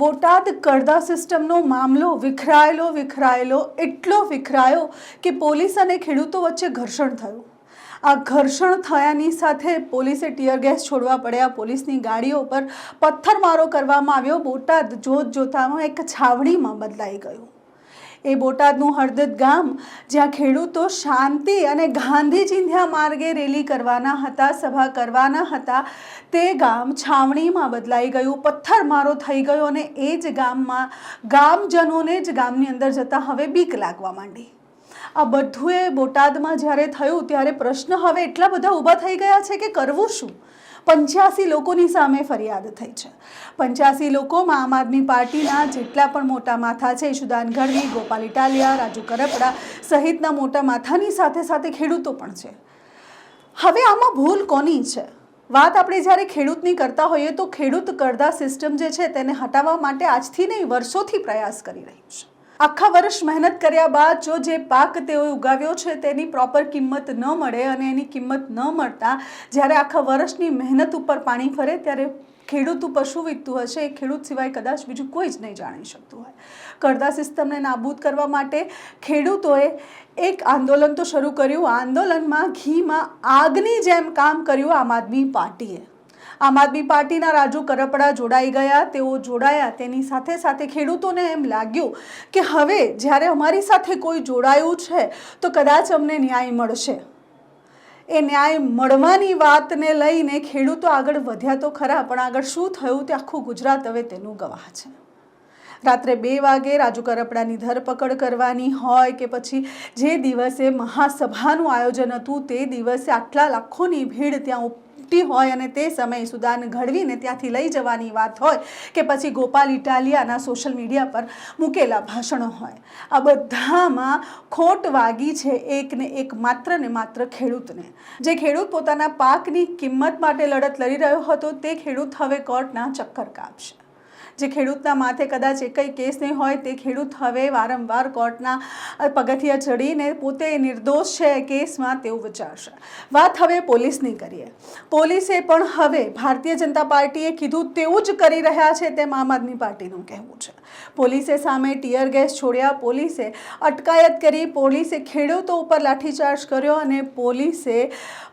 બોટાદ કડદા સિસ્ટમનો મામલો વિખરાયેલો વિખરાયેલો, એટલો વિખરાયો કે પોલીસ અને ખેડૂતો વચ્ચે ઘર્ષણ થયું. આ ઘર્ષણ થયાની સાથે પોલીસે ટીયર ગેસ છોડવા પડ્યા. પોલીસની ગાડીઓ પર પથ્થરમારો કરવામાં આવ્યો. બોટાદ જોત જોતામાં એક છાવણીમાં બદલાઈ ગયું. એ બોટાદનું હળદદ ગામ, જ્યાં ખેડૂતો શાંતિ અને ગાંધી ચિંધ્યા માર્ગે રેલી કરવાના હતા, સભા કરવાના હતા. તે ગામ છાવણીમાં બદલાઈ ગયું, પથ્થરમારો થઈ ગયો અને એ જ ગામમાં ગામજનોને જ ગામની અંદર જતાં હવે બીક લાગવા માંડી. આ બધું એ બોટાદમાં જ્યારે થયું, ત્યારે પ્રશ્ન હવે એટલા બધા ઊભા થઈ ગયા છે કે કરવું શું? પંચ્યાસી લોકોની સામે ફરિયાદ થઈ છે. પંચ્યાસી લોકોમાં આમ આદમી પાર્ટીના જેટલા પણ મોટા માથા છે, ઈશુદાન ગઢવી, ગોપાલ ઇટાલિયા, રાજુ કરપડા સહિતના મોટા માથાની સાથે સાથે ખેડૂતો પણ છે. હવે આમાં ભૂલ કોની છે? વાત આપણે જ્યારે ખેડૂતની કરતા હોઈએ તો ખેડૂત કરદા સિસ્ટમ જે છે તેને હટાવવા માટે આજથી નહીં, વર્ષોથી પ્રયાસ કરી રહ્યું છે. આખા વર્ષ મહેનત કર્યા બાદ જો જે પાક તેઓએ ઉગાવ્યો છે, તેની પ્રોપર કિંમત ન મળે અને એની કિંમત ન મળતા જ્યારે આખા વર્ષની મહેનત ઉપર પાણી ફરે ત્યારે ખેડૂત પશુ વીતતું હશે. એ ખેડૂત સિવાય કદાચ બીજું કોઈ જ નહીં જાણી શકતું હોય. કરદા સિસ્ટમને નાબૂદ કરવા માટે ખેડૂતોએ એક આંદોલન તો શરૂ કર્યું. આંદોલનમાં ઘીમાં આગની જેમ કામ કર્યું આમ આદમી પાર્ટીએ. આમ આદમી પાર્ટીના રાજુ કરપડા જોડાઈ ગયા. તેઓ જોડાયા. તેની સાથે સાથે ખેડૂતોને એમ લાગ્યું કે હવે જ્યારે અમારી સાથે કોઈ જોડાયું છે, તો કદાચ અમને ન્યાય મળશે. એ ન્યાય મળવાની વાતને લઈને ખેડૂતો આગળ વધ્યા તો ખરા, પણ આગળ શું થયું તે આખું ગુજરાત હવે તેનું ગવાહ છે. રાત્રે બે વાગે રાજુ કરપડાની ધરપકડ કરવાની હોય કે પછી જે દિવસે મહાસભાનું આયોજન હતું, તે દિવસે આટલા લાખોની ભીડ ત્યાં ઉપટી હોય અને તે સમયે સુદાન ઘડવીને ત્યાંથી લઈ જવાની વાત હોય કે પછી ગોપાલ ઇટાલિયાના સોશિયલ મીડિયા પર મૂકેલા ભાષણો હોય. આ બધામાં ખોટ વાગી છે એકને એક માત્ર ને માત્ર ખેડૂતને. જે ખેડૂત પોતાના પાકની કિંમત માટે લડત લડી રહ્યો હતો તે ખેડૂત હવે કોર્ટના ચક્કર કાપશે. જે ખેડૂતના માથે કદાચ એકય કેસ નહીં હોય તે ખેડૂત હવે વારંવાર કોર્ટના પગથિયા ચડીને પોતે નિર્દોષ છે કેસમાં તેવું વિચારશે. વાત હવે પોલીસની કરીએ. પોલીસે પણ હવે ભારતીય જનતા પાર્ટીએ કીધું તેવું જ કરી રહ્યા છે તેમ આમ આદમી પાર્ટીનું કહેવું છે. પોલીસે સામે ટીયર ગેસ છોડ્યા, પોલીસે અટકાયત કરી, પોલીસે ખેડૂતો ઉપર લાઠીચાર્જ કર્યો અને પોલીસે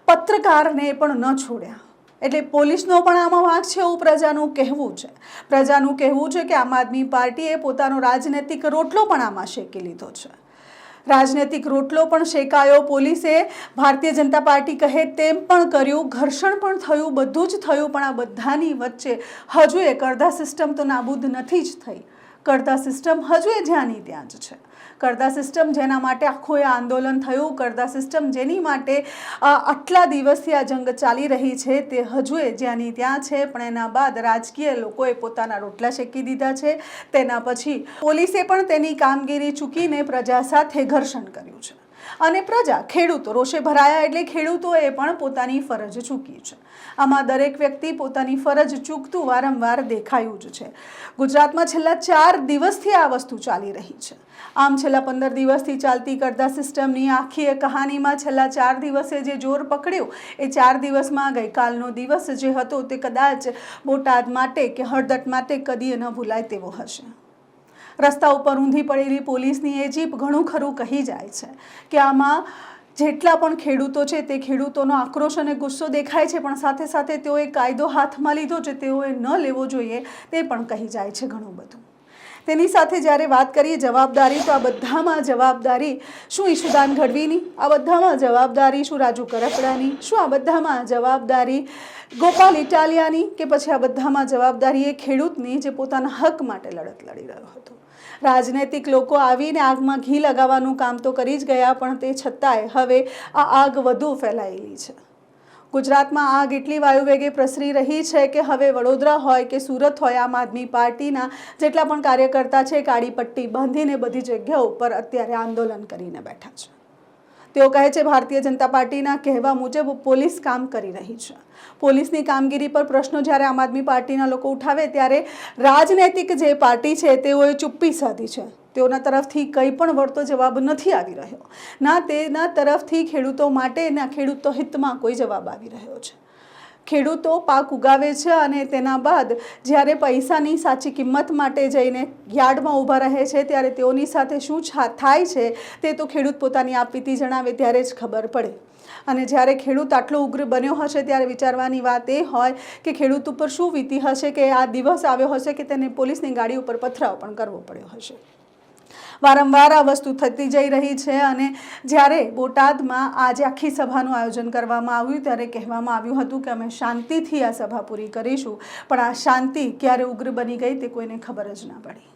પત્રકારને પણ ન છોડ્યા. એટલે પોલીસનો પણ આમાં વાંક છે એવું પ્રજાનું કહેવું છે. પ્રજાનું કહેવું છે કે આમ આદમી પાર્ટીએ પોતાનો રાજનૈતિક રોટલો પણ આમાં શેકી લીધો છે. રાજનૈતિક રોટલો પણ શેકાયો પોલીસે. ભારતીય જનતા પાર્ટી કહે તેમ પણ કર્યું. ઘર્ષણ પણ થયું. બધું જ થયું. પણ આ બધાની વચ્ચે હજુ એક અડધા સિસ્ટમ તો નાબૂદ નથી જ થઈ. કરદા સિસ્ટમ હજુ એ જ્યાંની ત્યાં જ છે. કરતા સિસ્ટમ જેના માટે આખું એ આંદોલન થયું કરતા સિસ્ટમ જેની માટે આટલા દિવસથી આ જંગ ચાલી રહી છે તે હજુ એ જ્યાંની ત્યાં છે, પણ એના બાદ રાજકીય લોકોએ પોતાના રોટલા શેકી દીધા છે. તેના પછી પોલીસે પણ તેની કામગીરી ચૂકીને પ્રજા સાથે ઘર્ષણ કર્યું છે. અને પ્રજા ખેડૂતો રોષે ભરાયા એટલે ખેડૂતોએ પણ પોતાની ફરજ ચૂકી છે. આમાં દરેક વ્યક્તિ પોતાની ફરજ ચૂકતું વારંવાર દેખાયું જ છે. ગુજરાતમાં છેલ્લા ચાર દિવસથી આ વસ્તુ ચાલી રહી છે. આમ છેલ્લા પંદર દિવસથી ચાલતી કરતા સિસ્ટમની આખી કહાનીમાં છેલ્લા ચાર દિવસે જે જોર પકડ્યું, એ ચાર દિવસમાં ગઈકાલનો દિવસ જે હતો તે કદાચ બોટાદ માટે કે હળદટ માટે કદી ન ભૂલાય તેવો હશે. રસ્તા ઉપર ઊંધી પડેલી પોલીસની એ જીપ ઘણું ખરું કહી જાય છે કે આમાં જેટલા પણ ખેડૂતો છે તે ખેડૂતોનો આક્રોશ અને ગુસ્સો દેખાય છે, પણ સાથે સાથે તેઓએ કાયદો હાથમાં લીધો છે, તેઓએ ન લેવો જોઈએ તે પણ કહી જાય છે ઘણું બધું. તેની સાથે જ્યારે વાત કરીએ જવાબદારી, તો આ બધામાં જવાબદારી શું ઈશુદાન ગઢવીની આ બધામાં જવાબદારી શું રાજુ કરપડાની શું આ બધામાં જવાબદારી ગોપાલ ઇટાલિયાની? કે પછી આ બધામાં જવાબદારી એ ખેડૂતની જે પોતાના હક માટે લડત લડી રહ્યો હતો? રાજનૈતિક લોકો આવીને આગમાં ઘી લગાવવાનું કામ તો કરી જ ગયા, પણ તે છતાંય હવે આ આગ વધુ ફેલાયેલી છે. ગુજરાતમાં આગ એટલી વાયુવેગે પ્રસરી રહી છે કે હવે વડોદરા હોય કે સુરત હોય, આમ આદમી પાર્ટીના જેટલા પણ કાર્યકર્તા છે, કાળી પટ્ટી બાંધીને બધી જગ્યાઓ ઉપર અત્યારે આંદોલન કરીને બેઠા છે. તેઓ કહે છે, ભારતીય જનતા પાર્ટીના કહેવા મુજબ પોલીસ કામ કરી રહી છે. પોલીસની કામગીરી પર પ્રશ્નો જ્યારે આમ આદમી પાર્ટીના લોકો ઉઠાવે ત્યારે રાજનૈતિક જે પાર્ટી છે તેઓએ ચુપ્પી સાધી છે. તેઓના તરફથી કંઈ પણ વળતો જવાબ નથી આવી રહ્યો. ના તેના તરફથી ખેડૂતો માટે, ના ખેડૂતો હિતમાં કોઈ જવાબ આવી રહ્યો છે. ખેડૂતો પાક ઉગાવે છે અને તેના બાદ જ્યારે પૈસાની સાચી કિંમત માટે જઈને યાર્ડમાં ઊભા રહે છે, ત્યારે તેઓની સાથે શું થાય છે તે તો ખેડૂત પોતાની આપવીતી જણાવે ત્યારે જ ખબર પડે. અને જ્યારે ખેડૂત આટલો ઉગ્ર બન્યો હશે ત્યારે વિચારવાની વાત એ હોય કે ખેડૂત ઉપર શું વીતી હશે કે આ દિવસ આવ્યો હશે કે તેને પોલીસની ગાડી ઉપર પથરાવ પણ કરવો પડ્યો હશે. વારંવાર આ વસ્તુ થતી જઈ રહી છે અને જ્યારે બોટાદમાં આજે આખી સભાનું આયોજન કરવામાં આવ્યું, ત્યારે કહેવામાં આવ્યું હતું કે અમે શાંતિથી આ સભા પૂરી કરીશું. પણ આ શાંતિ ક્યારે ઉગ્ર બની ગઈ તે કોઈને ખબર જ ના પડી.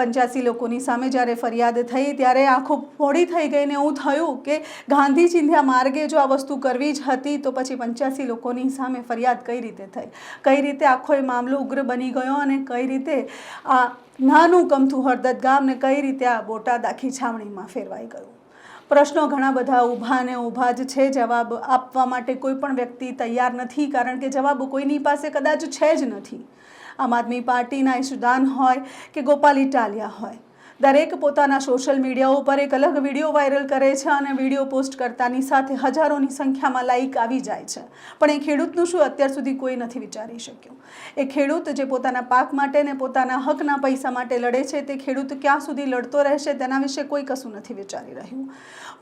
પંચ્યાસી લોકોની સામે જ્યારે ફરિયાદ થઈ ત્યારે આંખો ફોડી થઈ ગઈને એવું થયું કે ગાંધી ચિંધ્યા માર્ગે જો આ વસ્તુ કરવી જ હતી તો પછી પંચ્યાસી લોકોની સામે ફરિયાદ કઈ રીતે થઈ? કઈ રીતે આખો એ મામલો ઉગ્ર બની ગયો અને કઈ રીતે આ નાનું ગમથું હળદદ ગામ ગામને કઈ રીતે આ બોટાદ આખી છાવણીમાં ફેરવાઈ ગયું? પ્રશ્નો ઘણા બધા ઊભા ને ઊભા જ છે. જવાબ આપવા માટે કોઈ પણ વ્યક્તિ તૈયાર નથી કારણ કે જવાબ કોઈની પાસે કદાચ છે જ નથી. આમ આદમી પાર્ટીના ઈશુદાન હોય કે ગોપાલ ઇટાલિયા હોય. દરેક પોતાના સોશિયલ મીડિયા ઉપર એક અલગ વીડિયો વાયરલ કરે છે અને વીડિયો પોસ્ટ કરતાની સાથે હજારોની સંખ્યામાં લાઈક આવી જાય છે. પણ એ ખેડૂતનું શું અત્યાર સુધી કોઈ નથી વિચારી શક્યું. એ ખેડૂત જે પોતાના પાક માટે ને પોતાના હકના પૈસા માટે લડે છે તે ખેડૂત ક્યાં સુધી લડતો રહેશે તેના વિશે કોઈ કશું નથી વિચારી રહ્યું.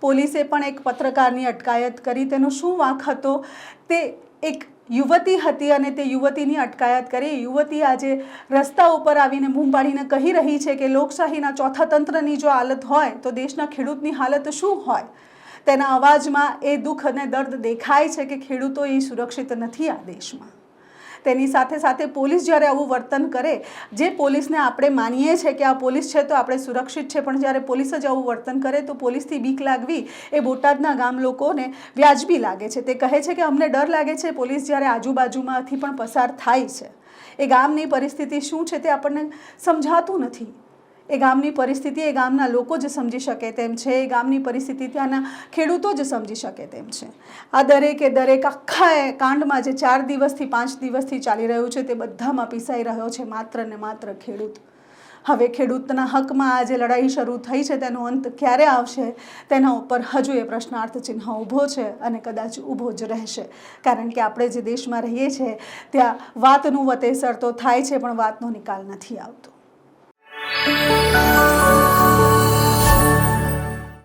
પોલીસે પણ એક પત્રકારની અટકાયત કરી. તેનો શું વાંક હતો તે એક યુવતી હતી અને તે યુવતીની અટકાયત કરી. યુવતી આજે રસ્તા ઉપર આવીને બૂમ કહી રહી છે કે લોકશાહીના ચોથા તંત્રની જો હાલત હોય તો દેશના ખેડૂતની હાલત શું હોય? તેના અવાજમાં એ દુઃખ અને દર્દ દેખાય છે કે ખેડૂતો એ સુરક્ષિત નથી આ દેશમાં. તેની સાથે સાથે પોલીસ જ્યારે આવું વર્તન કરે, જે પોલીસને આપણે માનીએ છીએ કે આ પોલીસ છે તો આપણે સુરક્ષિત છે, પણ જ્યારે પોલીસ જ આવું વર્તન કરે તો પોલીસથી બીક લાગવી એ બોટાદના ગામ લોકોને વ્યાજબી લાગે છે. તે કહે છે કે અમને ડર લાગે છે, પોલીસ જ્યારે આજુબાજુમાંથી પણ પસાર થાય છે. એ ગામની પરિસ્થિતિ શું છે તે આપણને સમજાતું નથી. એ ગામની પરિસ્થિતિ, એ ગામના લોકો જ સમજી શકે તેમ છે. એ ગામની પરિસ્થિતિ ત્યાંના ખેડૂતો જ સમજી શકે તેમ છે. આ દરેકે, દરેક આખા એ કાંડમાં જે ચાર દિવસથી પાંચ દિવસથી ચાલી રહ્યું છે તે બધામાં પીસાઈ રહ્યો છે માત્ર ને માત્ર ખેડૂત. હવે ખેડૂતના હકમાં આ જે લડાઈ શરૂ થઈ છે તેનો અંત ક્યારે આવશે તેના ઉપર હજુ એ પ્રશ્નાર્થ ચિહ્ન ઊભો છે અને કદાચ ઊભો જ રહેશે. કારણ કે આપણે જે દેશમાં રહીએ છીએ ત્યાં વાતનું વતેસર તો થાય છે પણ વાતનો નિકાલ નથી આવતો.